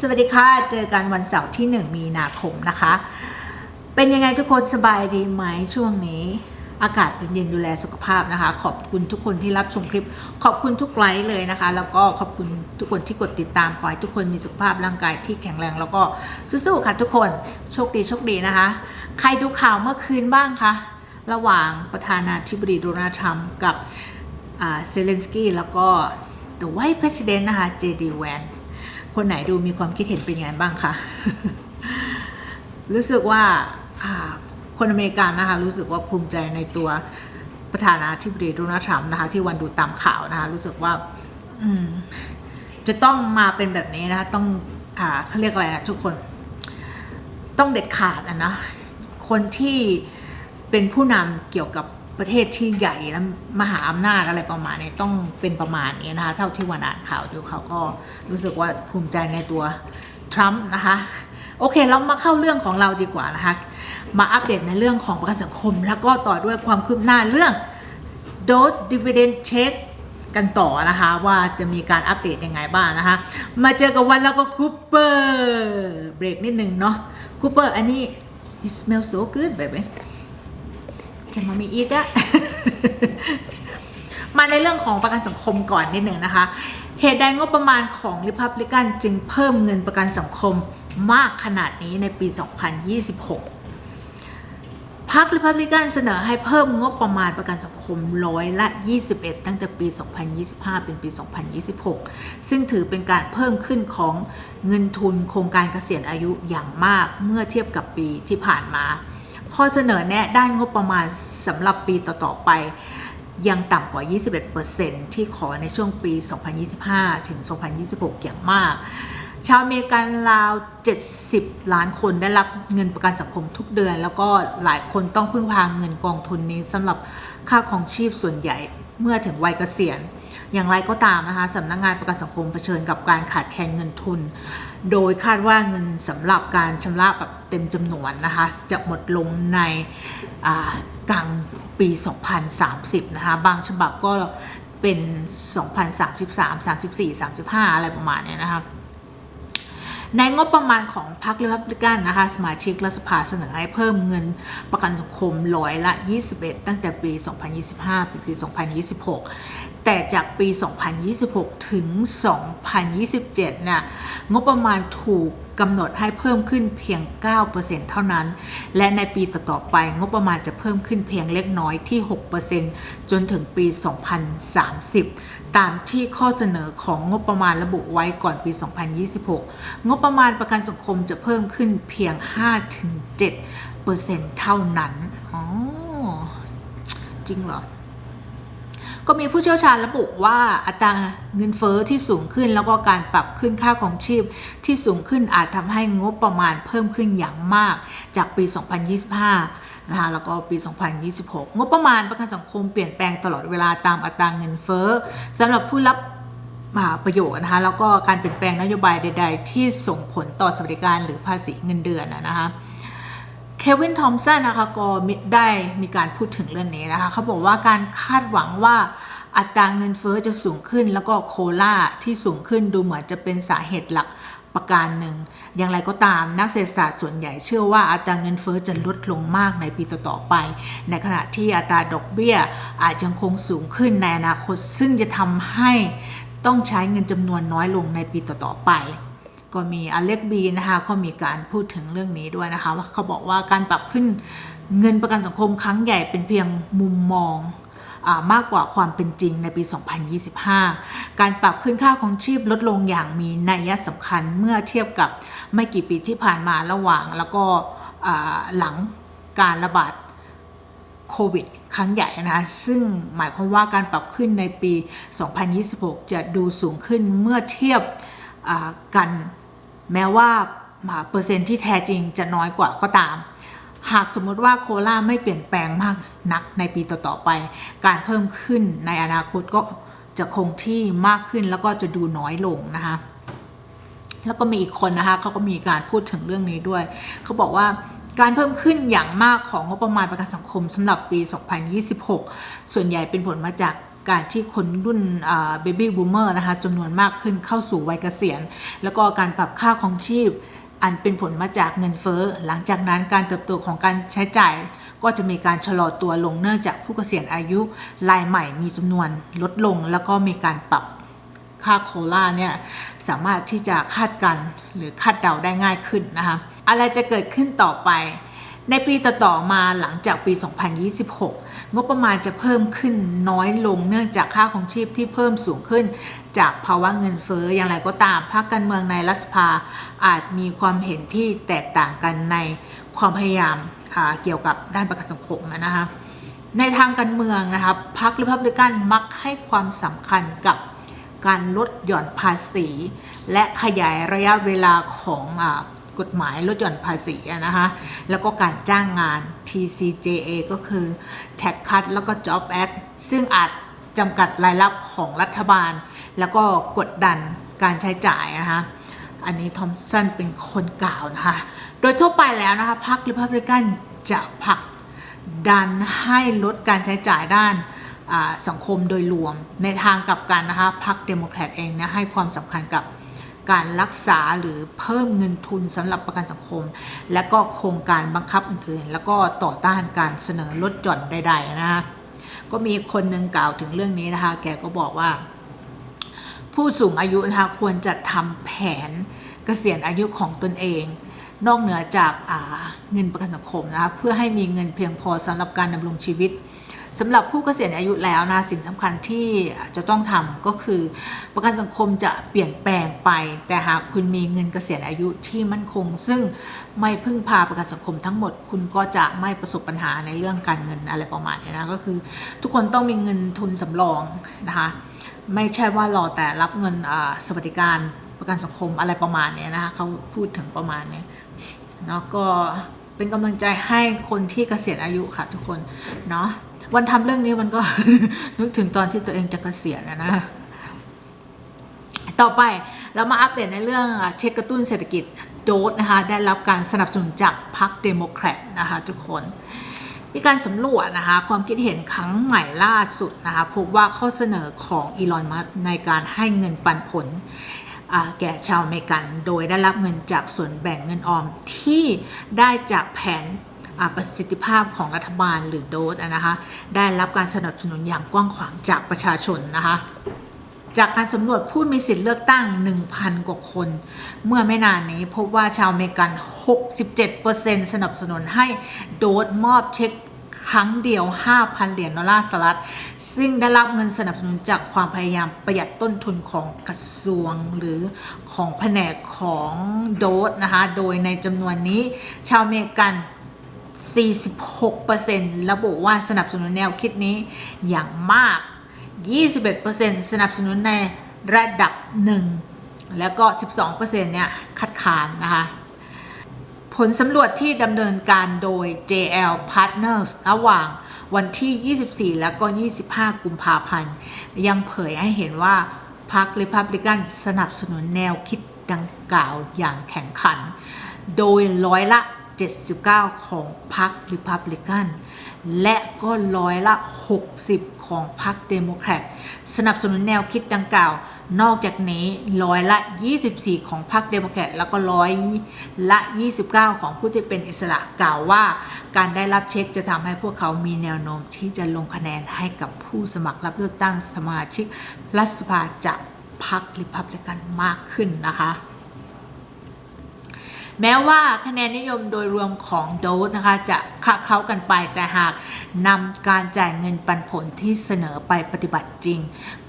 สวัสดีค่ะ เจอกันวันเสาร์ที่ 1 มีนาคมนะคะ เป็นยังไงทุกคนสบายดีไหมช่วงนี้ อากาศเย็นดูแลสุขภาพนะคะ ขอบคุณทุกคนที่รับชมคลิป ขอบคุณทุกไลค์เลยนะคะ แล้วก็ขอบคุณทุกคนที่กดติดตาม ขอให้ทุกคนมีสุขภาพร่างกายที่แข็งแรงแล้วก็สู้ๆค่ะทุกคนโชคดีโชคดีนะคะ ใครดูข่าวเมื่อคืนบ้างคะระหว่างประธานาธิบดีโดนัลด์ทรัมป์กับเซเลนสกี้แล้วก็ The White President นะคะ JD Vance คนไหนดูมีความคิดเห็นเป็นยังไงบ้างคะรู้สึกว่าคนอเมริกันนะคะ รู้สึกว่าภูมิใจในตัวประธานาธิบดีโดนัลด์ทรัมป์นะคะ ที่วันดูตามข่าวนะคะ รู้สึกว่าจะต้องมาเป็นแบบนี้นะคะ ต้องอเขาเรียกอะไรนะทุกคน ต้องเด็ดขาดอะนะคนที่เป็นผู้นำเกี่ยวกับ ประเทศที่ใหญ่และมหาอำนาจอะไรประมาณนี้ต้องเป็นประมาณนี้นะคะ เท่าที่วันอ่านข่าวดูเขาก็รู้สึกว่าภูมิใจในตัวทรัมป์นะคะ โอเคเรามาเข้าเรื่องของเราดีกว่านะคะ มาอัปเดตในเรื่องของประกันสังคม แล้วก็ต่อด้วยความคืบหน้าเรื่องโดสดิวเดนเช็คกันต่อนะคะว่าจะมีการอัปเดตยังไงบ้างนะคะ มาเจอกับวันแล้วก็คูเปอร์เบรกนิดนึงเนาะคูเปอร์อันนี้ it smells so good baby can mommy eat that มาในเรื่องของประกันสังคมก่อนนิดหนึ่งนะคะ เหตุใดงบประมาณของ Republican จึงเพิ่มเงินประกันสังคมมากขนาดนี้ในปี 2026 พรรคริพับลิกันเสนอให้เพิ่มงบประมาณประกันสังคมร้อยละ 21 ตั้งแต่ปี 2025 เป็นปี 2026 ซึ่งถือเป็นการเพิ่มขึ้นของเงินทุนโครงการเกษียณอายุอย่างมากเมื่อเทียบกับปีที่ผ่านมา ข้อเสนอแนะด้านงบประมาณสำหรับปีต่อ ๆ ไป ยังต่ำกว่า 21%ที่ขอในช่วงปี 2025 ถึง 2026 อย่างมาก ชาวอเมริกันราว 70 ล้านคนได้รับเงินประกันสังคมทุกเดือน แล้วก็หลายคนต้องพึ่งพางเงินกองทุนนี้สำหรับค่าของชีพส่วนใหญ่เมื่อถึงวัยเกษียณ อย่างไรก็ตามนะคะสำนักงงานประกันสังคมเผชิญกับการขาดแคลนเงินทุน โดยคาดว่าเงินสำหรับการชำระแบบเต็มจำนวนนะคะจะหมดลงในกลางปี 2030 นะคะบางฉบับก็เป็น 2033 34 35 อะไรประมาณนี้นะคะในงบประมาณของพรรครีพับลิกันนะคะ สมาชิกรัฐสภาเสนอให้เพิ่มเงินประกันสังคมร้อยละ 21 ตั้งแต่ปี 2025 ปี 2026แต่จากปี 2026 ถึง 2027เนี่ยงบประมาณถูกกำหนดให้เพิ่มขึ้นเพียง 9%เท่านั้น และในปีต่อๆไปงบประมาณจะเพิ่มขึ้นเพียงเล็กน้อยที่ 6%จนถึงปี 2030 ตามที่ข้อเสนอของงบประมาณระบุไว้ก่อนปี 2026 งบประมาณประกันสังคมจะเพิ่มขึ้นเพียง 5-7%เท่านั้น อ๋อ จริงเหรอ ก็มีผู้เชี่ยวชาญระบุว่าอัตราเงินเฟอ้อที่สูงขึ้น แล้วก็การปรับขึ้นค่าของชีพที่สูงขึ้นอาจทำให้งบประมาณเพิ่มขึ้นอย่างมากจากปี 2025 นะคะแล้วก็ปี 2026 งบประมาณประกันสังคมเปลี่ยนแปลงตลอดเวลาตามอัตราเงินเฟ้อสำหรับผู้รับประโยชน์นะคะแล้วก็การเปลี่ยนแปลงนโยบายใด ๆ ที่ส่งผลต่อสวัสดิการหรือภาษีเงินเดือนนะคะ เควินทอมสันนะคะก็ได้มีการพูดถึงเรื่องนี้นะคะเขาบอกว่าการคาดหวังว่าอัตราเงินเฟอ้อจะสูงขึ้น แล้วก็โคลาที่สูงขึ้นดูเหมือนจะเป็นสาเหตุหลักประการหนึ่ง อย่างไรก็ตามนักเศรษฐศาสตร์ส่วนใหญ่เชื่อว่าอัตราเงินเฟอ้อจะลดลงมากในปีต่อๆไป ในขณะที่อัตราดอกเบี้ยอาจยังคงสูงขึ้นในอนาคต ซึ่งจะทำให้ต้องใช้เงินจำนวนน้อยลงในปีต่อๆไป ก็มีอเล็กบีนะคะก็มีการพูดถึงเรื่องนี้ด้วยนะคะ ว่าเขาบอกว่าการปรับขึ้นเงินประกันสังคมครั้งใหญ่เป็นเพียงมุมมองอมากกว่าความเป็นจริงในปี 2025 การปรับขึ้นค่าของชีพลดลงอย่างมีนัยสำคัญเมื่อเทียบกับไม่กี่ปีที่ผ่านมาระหว่างแล้วก็หลังการระบาดโควิดครั้งใหญ่นะซึ่งหมายความว่าการปรับขึ้นในปี 2026 จะดูสูงขึ้นเมื่อเทียบกัน แม้ว่าเปอร์เซ็นต์ที่แท้จริงจะน้อยกว่าก็ตาม หากสมมติว่าโคลาไม่เปลี่ยนแปลงมากนักในปีต่อๆไป การเพิ่มขึ้นในอนาคตก็จะคงที่มากขึ้นแล้วก็จะดูน้อยลงนะคะแล้วก็มีอีกคนนะคะเขาก็มีการพูดถึงเรื่องนี้ด้วย เขาบอกว่าการเพิ่มขึ้นอย่างมากของงบประมาณประกันสังคมสำหรับปี 2026 ส่วนใหญ่เป็นผลมาจากการที่คนรุ่นเบบี้บูมเมอร์นะคะจำนวนมากขึ้นเข้าสู่วัยเกษียณ แล้วก็การปรับค่าของชีพ อันเป็นผลมาจากเงินเฟ้อ หลังจากนั้นการเติบโตของการใช้จ่าย ก็จะมีการชะลอตัวลงเนื่องจากผู้เกษียณอายุรายใหม่มีจำนวนลดลง แล้วก็มีการปรับค่าโคล่าเนี่ยสามารถที่จะคาดการณ์หรือคาดเดาได้ง่ายขึ้นนะคะอะไรจะเกิดขึ้นต่อไป ในปีต่อๆมาหลังจากปี 2026 งบประมาณจะเพิ่มขึ้นน้อยลงเนื่องจากค่าของชีพที่เพิ่มสูงขึ้น จากภาวะเงินเฟ้ออย่างไรก็ตามพรรคการเมืองในรัฐสภาอาจมีความเห็นที่แตกต่างกันในความพยายามาเกี่ยวกับด้านประกันสังคมนะคะในทางการเมืองนะครับพรรคริพับลิกันมักให้ความสำคัญกับการลดหย่อนภาษี และขยายระยะเวลาของอ กฎหมายลดหย่อนภาษีนะคะแล้วก็การจ้างงาน TCJA ก็คือ Tax Cut แล้วก็ Job Act ซึ่งอาจจำกัดรายรับของรัฐบาล แล้วก็กดดันการใช้จ่ายนะคะอันนี้ทอมสันเป็นคนกล่าวนะคะโดยทั่วไปแล้วนะคะพรรคริพับลิกันจะผลักดันให้ลดการใช้จ่ายด้านสังคมโดยรวมในทางกลับกันนะคะพรรคเดโมแครตเองนี่ยให้ความสำคัญกับ การรักษาหรือเพิ่มเงินทุนสำหรับประกันสังคม และก็โครงการบังคับอื่นๆ แล้วก็ต่อต้านการเสนอลดหย่อนใดๆนะคะก็มีคนหนึ่งกล่าวถึงเรื่องนี้นะคะ แกก็บอกว่า ผู้สูงอายุนะคะควรจะทำแผนเกษียณอายุของตนเอง นอกเหนือจากอาเงินประกันสังคมนะคะเพื่อให้มีเงินเพียงพอสำหรับการดำรงชีวิต สำหรับผู้เกษียณอายุแล้วนะสิ่งสำคัญที่จะต้องทำก็คือ ประกันสังคมจะเปลี่ยนแปลงไป แต่หากคุณมีเงินเกษียณอายุที่มั่นคง ซึ่งไม่พึ่งพาประกันสังคมทั้งหมด คุณก็จะไม่ประสบปัญหาในเรื่องการเงินอะไรประมาณนี้นะก็คือ ทุกคนต้องมีเงินทุนสำรองนะคะไม่ใช่ว่ารอแต่รับเงินสวัสดิการประกันสังคมอะไรประมาณนี้นะคะเขาพูดถึงประมาณนี้เนาะก็เป็นกำลังใจให้คนที่เกษียณอายุค่ะทุกคนเนาะ วันทำเรื่องนี้มันก็นึกถึงตอนที่ตัวเองจะเกษียณนะนะต่อไปเรามาอัปเดตในเรื่องเช็คกระตุ้นเศรษฐกิจโดสนะคะได้รับการสนับสนุนจากพรรคเดโมแครตนะคะทุกคน มีการสำรวจนะคะความคิดเห็นครั้งใหม่ล่าสุดนะคะพบว่าข้อเสนอของอีลอนมัสในการให้เงินปันผลอ่าแก่ชาวอเมริกัน โดยได้รับเงินจากส่วนแบ่งเงินออมที่ได้จากแผนอ่า ประสิทธิภาพของรัฐบาลหรือโดสนะคะได้รับการสนับสนุนอย่างกว้างขวางจากประชาชนนะคะจากการสำรวจผู้มีสิทธิ์เลือกตั้ง 1,000 กว่าคน เมื่อไม่นานนี้พบว่าชาวอเมริกัน 67%สนับสนุนให้โดสมอบเช็คครั้งเดียว 5,000 เหรียญดอลลาร์สหรัฐ ซึ่งได้รับเงินสนับสนุนจากความพยายามประหยัดต้นทุนของกระทรวงหรือของแผนกของโดสนะคะ โดยในจำนวนนี้ชาวอเมริกัน 46%ระบุว่าสนับสนุนแนวคิดนี้อย่างมาก 21%สนับสนุนในระดับหนึ่งแล้วก็ 12%เนี่ยคัดค้านนะคะ ผลสำรวจที่ดำเนินการโดย JL Partners ระหว่างวันที่ 24 แล้วก็ 25 กุมภาพันธ์ ยังเผยให้เห็นว่าพรรคริพับลิกันสนับสนุนแนวคิดดังกล่าวอย่างแข่งขัน โดยร้อยละ 79 ของพรรคริพับลิกันและก็ร้อยละ 60 ของพรรคเดโมแครตสนับสนุนแนวคิดดังกล่าว นอกจากนี้ร้อยละ 24 ของพรรคเดโมแครตแล้วก็ร้อยละ 29 ของผู้ที่เป็นอิสระกล่าวว่า การได้รับเช็คจะทำให้พวกเขามีแนวโน้มที่จะลงคะแนนให้กับผู้สมัครรับเลือกตั้งสมาชิกรัฐสภาจากพรรคริพับลิกันมากขึ้นนะคะ แม้ว่าคะแนนนิยมโดยรวมของโดสนะคะจะคละเคล้ากันไปแต่หากนำการจ่ายเงินปันผลที่เสนอไปปฏิบัติจริง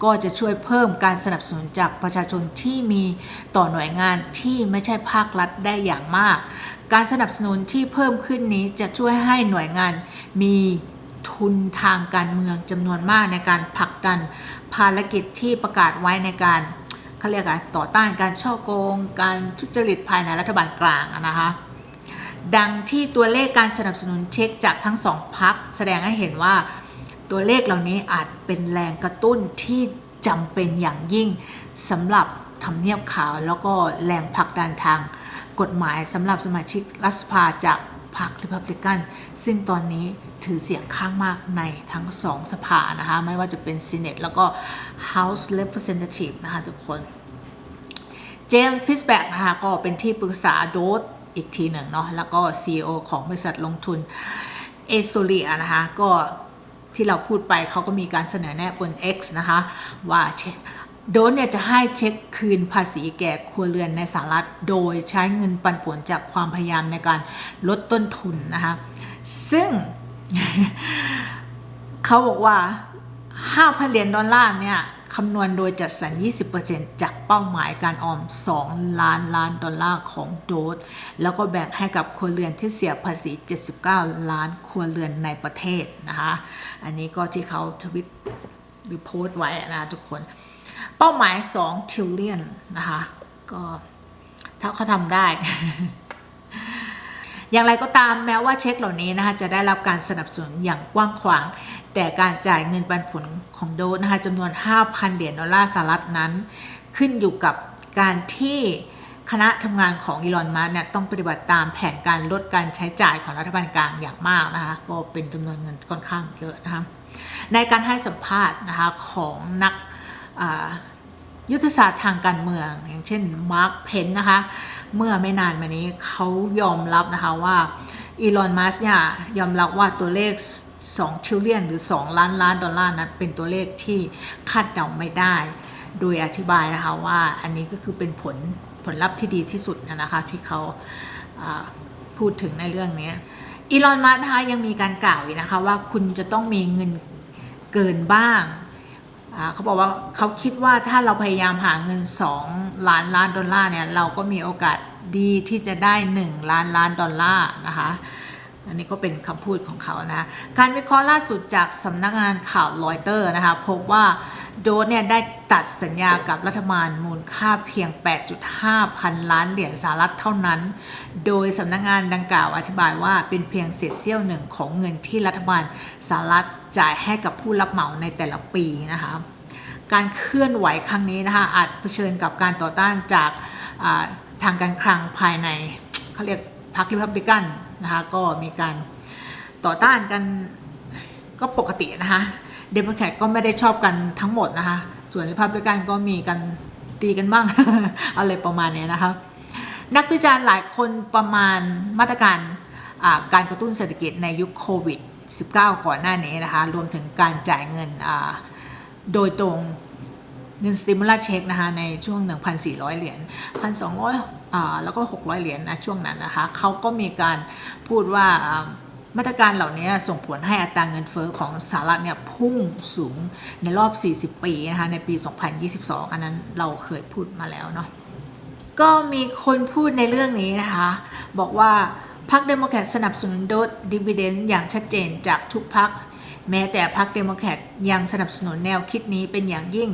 ก็จะช่วยเพิ่มการสนับสนุนจากประชาชนที่มีต่อหน่วยงานที่ไม่ใช่ภาครัฐได้อย่างมาก การสนับสนุนที่เพิ่มขึ้นนี้จะช่วยให้หน่วยงานมีทุนทางการเมืองจำนวนมากในการผลักดันภารกิจที่ประกาศไว้ในการ เขาเรียกอะไรต่อต้านการช่อโกง การทุจริตภายในรัฐบาลกลางนะคะดังที่ตัวเลขการสนับสนุนเช็คจากทั้งสองพักแสดงให้เห็นว่าตัวเลขเหล่านี้อาจเป็นแรงกระตุ้นที่จำเป็นอย่างยิ่งสำหรับทำเนียบขาวแล้วก็แรงผลักดันทางกฎหมายสำหรับสมาชิกรัฐสภาจากพรรคริพับลิกัน ซึ่งตอนนี้ถือเสียงข้างมากในทั้งสองสภานะคะ ไม่ว่าจะเป็น Senate แล้วก็ House Representative นะคะทุกคน เจมส์ฟิสแบ็กนะคะก็เป็นที่ปรึกษาโดสอีกทีหนึ่งเนาะแล้วก็ CEO ของบริษัทลงทุนเอโซเลียนะคะก็ที่เราพูดไปเขาก็มีการเสนอแนะบน X นะคะ ว่าโดนเนี่ยจะให้เช็คคืนภาษีแก่ครัวเรือนในสหรัฐ โดยใช้เงินปันผลจากความพยายามในการลดต้นทุนนะคะ ซึ่ง เขาบอกว่า5,000เหรียญดอลลาร์เนี่ยคำนวณโดยจัดสรร 20%จากเป้าหมายการออม 2 ล้านล้านดอลลาร์ของโดสแล้วก็แบ่งให้กับครัวเรือนที่เสียภาษี 79 ล้านครัวเรือนในประเทศนะคะ อันนี้ก็ที่เขาทวิตหรือโพสต์ไว้นะทุกคน เป้าหมาย 2 trillion นะคะ ก็ถ้าเขาทำได้ อย่างไรก็ตามแม้ว่าเช็คเหล่านี้นะคะจะได้รับการสนับสนุนอย่างกว้างขวาง แต่การจ่ายเงินปันผลของโดสนะคะจำนวน 5,000 เหรียญดอลลาร์สหรัฐนั้น ขึ้นอยู่กับการที่คณะทำงานของอีลอนมัสเนี่ยต้องปฏิบัติตามแผนการลดการใช้จ่ายของรัฐบาลกลางอย่างมากนะคะก็เป็นจำนวนเงินค่อนข้างเยอะนะคะในการให้สัมภาษณ์นะคะของนักยุทธศาสตร์ทางการเมือง อย่างเช่นมาร์คเพนนะคะ เมื่อไม่นานมานี้เขายอมรับนะคะว่าอีลอนมัสเนี่ยยอมรับว่าตัวเลข2ทิลเลียนหรือ 2 ล้านล้านดอลลาร์นั้นเป็นตัวเลขที่คาดเดาไม่ได้ โดยอธิบายนะคะว่าอันนี้ก็คือเป็นผลผลลัพธ์ที่ดีที่สุดนะคะที่เขาพูดถึงในเรื่องนี้อีลอนมัสนะคะยังมีการกล่าวอีกนะคะว่าคุณจะต้องมีเงินเกินบ้าง เขาบอกว่าเขาคิดว่าถ้าเราพยายามหาเงิน 2 ล้านล้านดอลลาร์เนี่ยเราก็มีโอกาสดีที่จะได้ 1 ล้านล้านดอลลาร์นะคะ อันนี้ก็เป็นคำพูดของเขานะการวิเคราะห์ล่าสุดจากสำนักงานข่าวรอยเตอร์นะคะพบว่าโดสเนี่ยได้ตัดสัญญากับรัฐบาลมูลค่าเพียง 8.5 พันล้านเหรียญสหรัฐเท่านั้น โดยสำนักงานดังกล่าวอธิบายว่าเป็นเพียงเศษเสี้ยวหนึ่งของเงินที่รัฐบาลสหรัฐจ่ายให้กับผู้รับเหมาในแต่ละปีนะคะการเคลื่อนไหวครั้งนี้นะคะอาจเผชิญกับการต่อต้านจากาทางการคลังภายในเขาเรียกพรรคริพับลิกัน นะคะก็มีการต่อต้านกันก็ปกตินะคะเดโมแครตก็ไม่ได้ชอบกันทั้งหมดนะคะ ส่วนริพับลิกันก็มีกันตีกันบ้าง อะไรประมาณนี้นะคะ นักวิจารณ์หลายคนประมาณมาตรการการกระตุ้นเศรษฐกิจในยุคโควิด 19 ก่อนหน้านี้นะคะ รวมถึงการจ่ายเงินโดยตรงเงินสติมูลัสเช็คนะคะในช่วง 1,400 เหรียญ1,200อ่า แล้วก็ 600 เหรียญนะช่วงนั้นนะคะเขาก็มีการพูดว่ามาตรการเหล่านี้ส่งผลให้อัตราเงินเฟอ้อของสหรัฐเนี่ยพุ่งสูงในรอบ 40 ปีนะคะในปี 2022 อันนั้นเราเคยพูดมาแล้วเนาะก็มีคนพูดในเรื่องนี้นะคะ บอกว่าพรรคเดโมแครตสนับสนุนโดดิวิเดนอย่างชัดเจนจากทุกพรรค แม้แต่พรรคเดโมแครตยังสนับสนุนแนวคิดนี้เป็นอย่างยิ่ง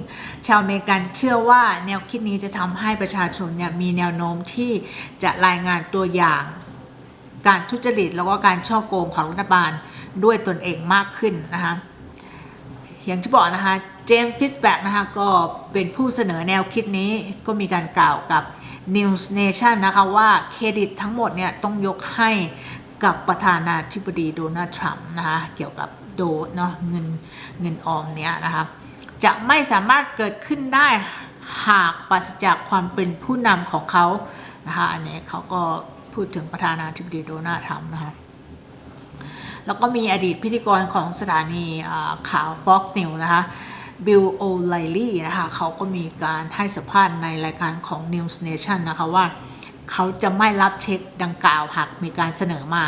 ชาวอเมริกันเชื่อว่าแนวคิดนี้จะทำให้ประชาชนเนี่ยมีแนวโน้มที่จะรายงานตัวอย่าง การทุจริตแล้วก็การช่อโกงของรัฐบาลด้วยตนเองมากขึ้นนะคะอย่างที่บอกนะคะเจมส์ฟิสแบ็กนะคะก็เป็นผู้เสนอแนวคิดนี้ก็มีการกล่าวกับ News Nation นะคะว่าเครดิตทั้งหมดเนี่ยต้องยกให้กับประธานาธิบดีโดนัลด์ทรัมป์นะคะเกี่ยวกับ โดเนาะเงินเงินออมเนี้ยนะคะจะไม่สามารถเกิดขึ้นได้หากปราศจากความเป็นผู้นำของเขานะคะอันนี้เขาก็พูดถึงประธานาธิบดีโดนัลด์ทรัมป์นะคะแล้วก็มีอดีตพิธีกรของสถานีอ่าข่าว Fox News นะคะบิลโอไลลี่นะคะเขาก็มีการให้สัมภาษณ์ในรายการของ News Nation นะคะว่า เขาจะไม่รับเช็คดังกล่าวหากมีการเสนอมา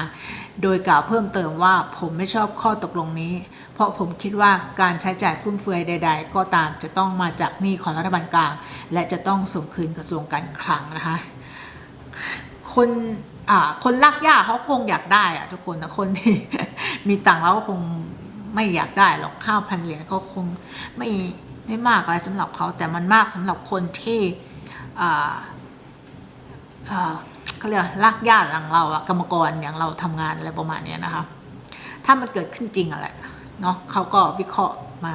โดยกล่าวเพิ่มเติมว่าผมไม่ชอบข้อตกลงนี้ เพราะผมคิดว่าการใช้จ่ายฟุ่มเฟือยใด ๆ ก็ตามจะต้องมาจากหนี้ของรัฐบาลกลาง และจะต้องส่งคืนกระทรวงการคลังนะคะ คนคนรักย่าเขาคงอยากได้อะทุกคนแต่คนที่มีตังค์แล้วก็คงไม่อยากได้หรอกห้าพันเหรียญเขาคงไม่ไม่มากอะไรสำหรับเขาแต่มันมากสำหรับคนที่ เขาเรียกรักญาติอย่างเราอะกรรมกรอย่างเราทำงานอะไรประมาณนี้นะคะ ถ้ามันเกิดขึ้นจริงอะแหละเนาะเขาก็วิเคราะห์มา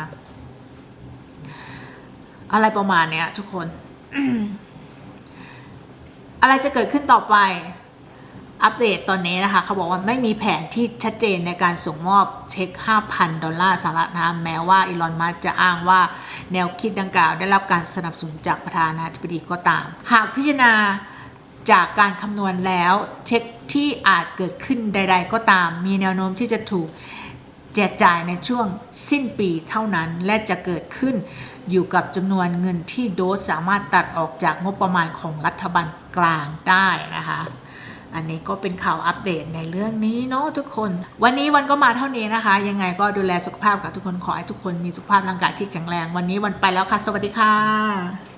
อะไรประมาณเนี้ย ทุกคน อะไรจะเกิดขึ้นต่อไป อัปเดตตอนนี้นะคะ เขาบอกว่าไม่มีแผนที่ชัดเจนในการส่งมอบเช็ค 5,000 ดอลลาร์สหรัฐนะแม้ว่าอีลอนมัสจะอ้างว่าแนวคิดดังกล่าว ได้รับการสนับสนุนจากประธานาธิบดีก็ตาม หากพิจารณา จากการคำนวณแล้วเช็คที่อาจเกิดขึ้นใด ๆ ก็ตาม มีแนวโน้มที่จะถูกแจกจ่ายในช่วงสิ้นปีเท่านั้น และจะเกิดขึ้นอยู่กับจำนวนเงินที่โดสสามารถตัดออกจากงบประมาณของรัฐบาลกลางได้นะคะอันนี้ก็เป็นข่าวอัปเดตในเรื่องนี้เนาะทุกคน วันนี้วันก็มาเท่านี้นะคะ ยังไงก็ดูแลสุขภาพกับทุกคนขอให้ทุกคนมีสุขภาพร่างกายที่แข็งแรง วันนี้วันไปแล้วค่ะ สวัสดีค่ะ